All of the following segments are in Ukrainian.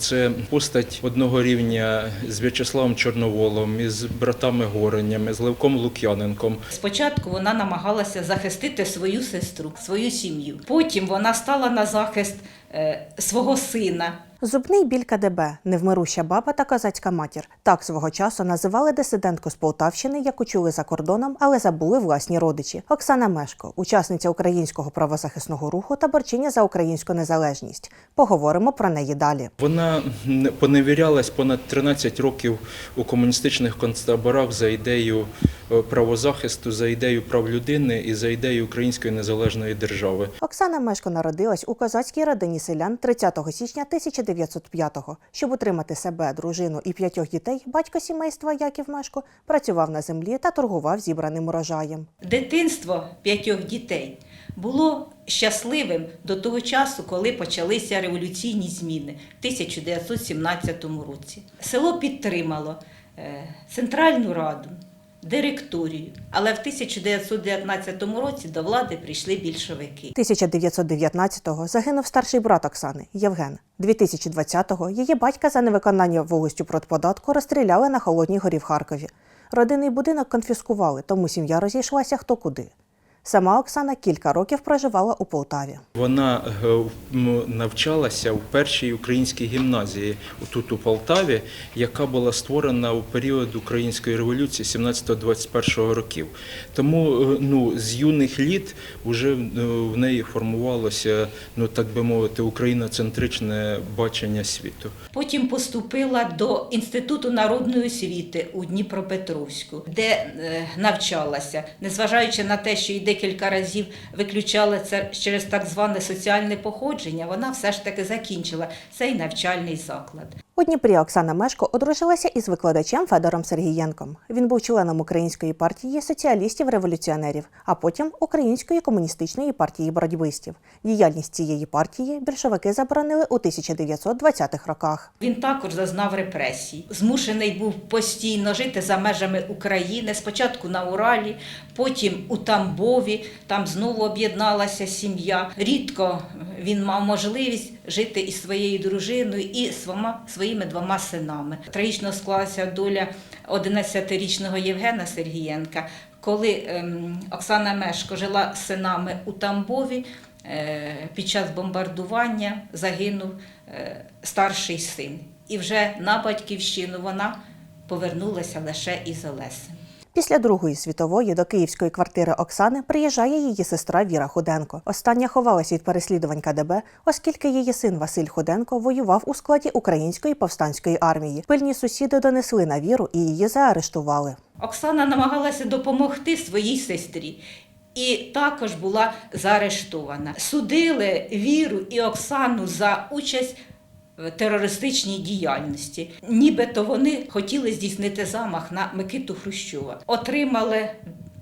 Це постать одного рівня з В'ячеславом Чорноволом, із братами Горенями, з Левком Лук'яненком. Спочатку вона намагалася захистити свою сестру, свою сім'ю. Потім вона стала на захист свого сина. Зубний біль КДБ, невмируща баба та козацька матір. Так свого часу називали дисидентку з Полтавщини, яку чули за кордоном, але забули власні родичі. Оксана Мешко, учасниця українського правозахисного руху та борчиня за українську незалежність. Поговоримо про неї далі. Вона поневірялась понад 13 років у комуністичних концтаборах за ідею е, правозахисту, за ідею прав людини і за ідею української незалежної держави. Оксана Мешко народилась у козацькій родині селян 30 січня 1905-го. Щоб утримати себе, дружину і п'ятьох дітей, батько сімейства Яків Мешко працював на землі та торгував зібраним урожаєм. Дитинство п'ятьох дітей було щасливим до того часу, коли почалися революційні зміни в 1917 році. Село підтримало е, Центральну Раду, директорію, але в 1919 році до влади прийшли більшовики. 1919-го загинув старший брат Оксани Євген. 2020-го її батька за невиконання волостю продподатку розстріляли на Холодній горі в Харкові. Родинний будинок конфіскували, тому сім'я розійшлася хто куди. Сама Оксана кілька років проживала у Полтаві. Вона е, навчалася в першій українській гімназії тут у Полтаві, яка була створена у період української революції 17-21 років. Тому е, ну, з юних літ вже е, в неї формувалося, ну так би мовити, україноцентричне бачення світу. Потім поступила до Інституту народної освіти у Дніпропетровську, де навчалася, незважаючи на те, що її декілька разів виключали це через так зване соціальне походження, вона все ж таки закінчила цей навчальний заклад. У Дніпрі Оксана Мешко одружилася із викладачем Федором Сергієнком. Він був членом Української партії соціалістів-революціонерів, а потім Української комуністичної партії боротьбистів. Діяльність цієї партії більшовики заборонили у 1920-х роках. Він також зазнав репресій. Змушений був постійно жити за межами України. Спочатку на Уралі, потім у Тамбові. Там знову об'єдналася сім'я. Рідко він мав можливість жити із своєю дружиною і свома, своїми двома синами. Трагічно склалася доля 11-річного Євгена Сергієнка. Коли ем, Оксана Мешко жила з синами у Тамбові, е, під час бомбардування загинув е, старший син. І вже на батьківщину вона повернулася лише із Олесем. Після Другої світової до київської квартири Оксани приїжджає її сестра Віра Худенко. Остання ховалась від переслідувань КДБ, оскільки її син Василь Худенко воював у складі української повстанської армії. Пильні сусіди донесли на віру і її заарештували. Оксана намагалася допомогти своїй сестрі. І також була заарештована. Судили Віру і Оксану за участь терористичній діяльності. Нібито вони хотіли здійснити замах на Микиту Хрущова. Отримали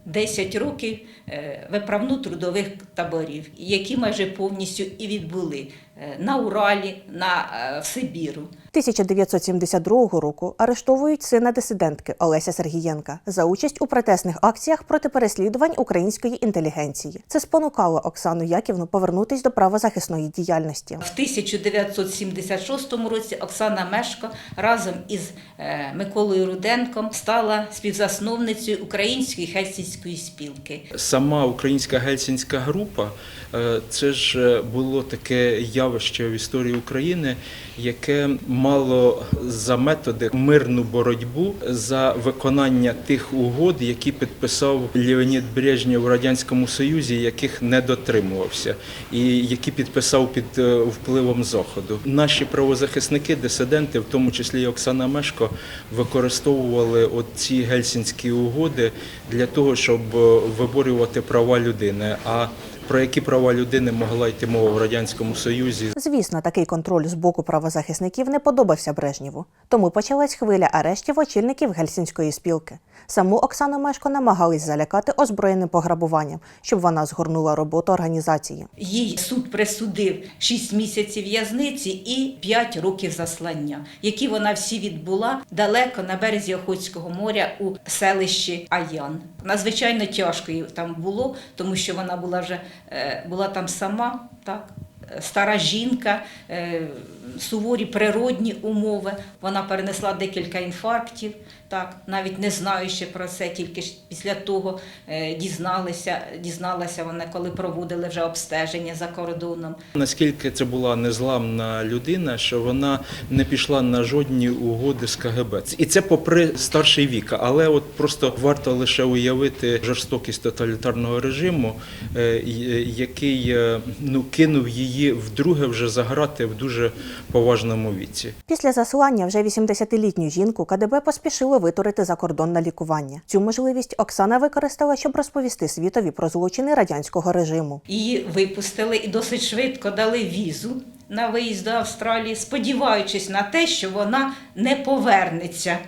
10 років е, виправну трудових таборів, які майже повністю і відбули е, на Уралі, на е, в Сибіру. 1972 року арештовують сина дисидентки Олеся Сергієнка за участь у протестних акціях проти переслідувань української інтелігенції. Це спонукало Оксану Яківну повернутись до правозахисної діяльності. В 1976 році Оксана Мешко разом із е, Миколою Руденком стала співзасновницею Української хельсінської спілки. Сама українська гельсінська група е, це ж е, було таке явище в історії України, яке мало за методи мирну боротьбу за виконання тих угод, які підписав Леонід Брежнєв у радянському Союзі, яких не дотримувався, і які підписав під е, впливом заходу. Наші правозахисники, дисиденти, в тому числі і Оксана Мешко, використовували от ці гельсінські угоди для того, щоб е, виборювати права людини. А про які права людини могла йти мова в радянському союзі Звісно, такий контроль з боку правозахисників не подобався Брежнєву, тому почалась хвиля арештів очільників гельсінської спілки. Саму Оксану Мешко намагались залякати озброєним пограбуванням, щоб вона згорнула роботу організації. Їй суд присудив 6 місяців в'язниці і 5 років заслання, які вона всі відбула далеко на березі Охотського моря у селищі Аян. Надзвичайно тяжко їй там було, тому що вона була вже була там сама, так. Стара жінка, е, суворі природні умови. Вона перенесла декілька інфарктів, так, навіть не знаючи про це, тільки після того е, дізналися, дізналася вона, коли проводили вже обстеження за кордоном. Наскільки це була незламна людина, що вона не пішла на жодні угоди з КГБ. І це попри старший вік. Але от просто варто лише уявити жорстокість тоталітарного режиму, е, який ну кинув її вдруге вже заграти в дуже поважному віці. Після заслання вже 80-літню жінку КДБ поспішило витурити за кордон на лікування. Цю можливість Оксана використала, щоб розповісти світові про злочини радянського режиму. Її випустили і досить швидко дали візу на виїзд до Австралії, сподіваючись на те, що вона не повернеться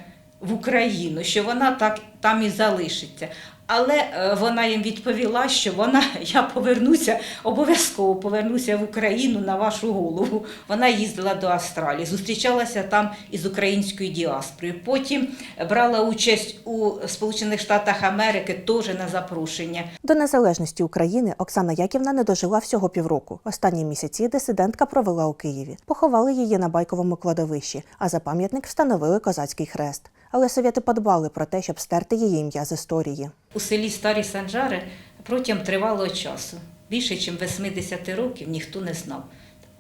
в Україну, що вона так там і залишиться. Але е, вона їм відповіла, що вона я повернуся, обов'язково повернуся в Україну на вашу голову. Вона їздила до Австралії, зустрічалася там із українською діаспорою. Потім брала участь у Сполучених Штатах Америки теж на запрошення. До незалежності України Оксана Яківна не дожила всього півроку. Останні місяці дисидентка провела у Києві. Поховали її на байковому кладовищі, а за пам'ятник встановили козацький хрест. Але совєти подбали про те, щоб стерти її ім'я з історії. У селі Старі Санжари протягом тривалого часу, більше ніж 80 років, ніхто не знав.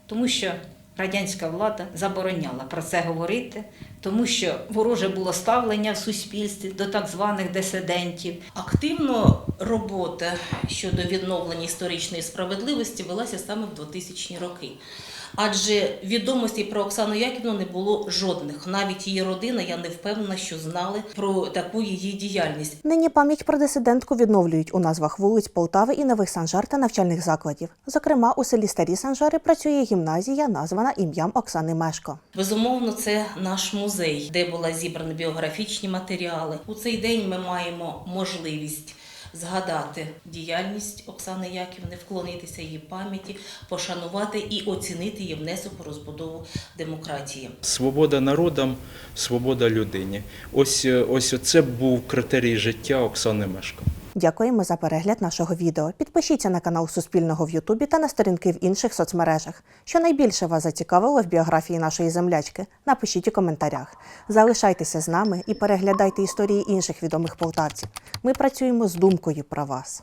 Тому що радянська влада забороняла про це говорити, тому що вороже було ставлення в суспільстві до так званих дисидентів. Активно робота щодо відновлення історичної справедливості велася саме в 2000-ні роки. Адже відомостей про Оксану Яківну не було жодних. Навіть її родина, я не впевнена, що знали про таку її діяльність. Нині пам'ять про дисидентку відновлюють у назвах вулиць Полтави і Нових Санжар та навчальних закладів. Зокрема, у селі Старі Санжари працює гімназія, названа ім'ям Оксани Мешко. Безумовно, це наш музей, де була зібрані біографічні матеріали. У цей день ми маємо можливість. Згадати діяльність Оксани Яківни, вклонитися її пам'яті, пошанувати і оцінити її внесок у розбудову демократії. Свобода народам, свобода людині. Ось е, ось це був критерій життя Оксани Мешко. Дякуємо за перегляд нашого відео. Підпишіться на канал Суспільного в Ютубі та на сторінки в інших соцмережах. Що найбільше вас зацікавило в біографії нашої землячки, напишіть у коментарях. Залишайтеся з нами і переглядайте історії інших відомих полтавців. Ми працюємо з думкою про вас.